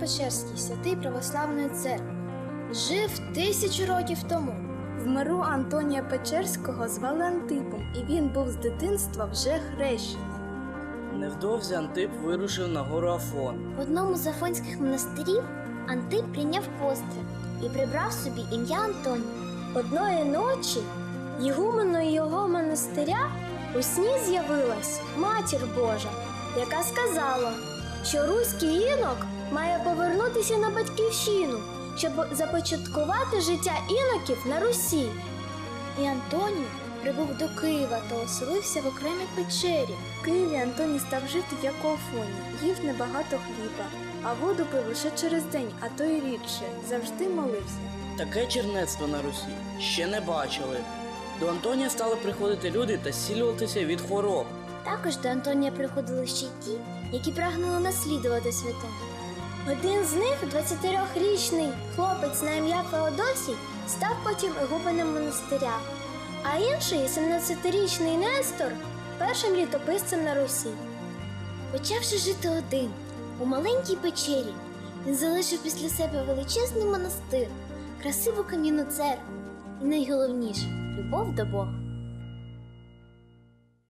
Печерський, святий православної церкви, жив тисячу років тому. В миру Антонія Печерського звали Антипом, і він був з дитинства вже хрещений. Невдовзі Антип вирушив на гору Афон. В одному з афонських монастирів Антип прийняв постриг і прибрав собі ім'я Антоній. Одної ночі ігуменою його монастиря у сні з'явилась матір Божа, яка сказала, що руський інок має повернутися на батьківщину, щоб започаткувати життя іноків на Русі. І Антоній прибув до Києва та оселився в окремій печері. В Києві Антоній став жити як у Афоні, їв небагато хліба, а воду пив лише через день, а то й рідше, завжди молився. Таке чернецтво на Русі ще не бачили. До Антонія стали приходити люди та зцілюватися від хвороб. Також до Антонія приходили ще й ті, які прагнули наслідувати святого. Один з них, 23-річний хлопець на ім'я Феодосій, став потім ігуменем монастиря, а інший, 17-річний Нестор, першим літописцем на Русі. Почавши жити один у маленькій печері, він залишив після себе величезний монастир, красиву кам'яну церкву і найголовніше любов до Бога.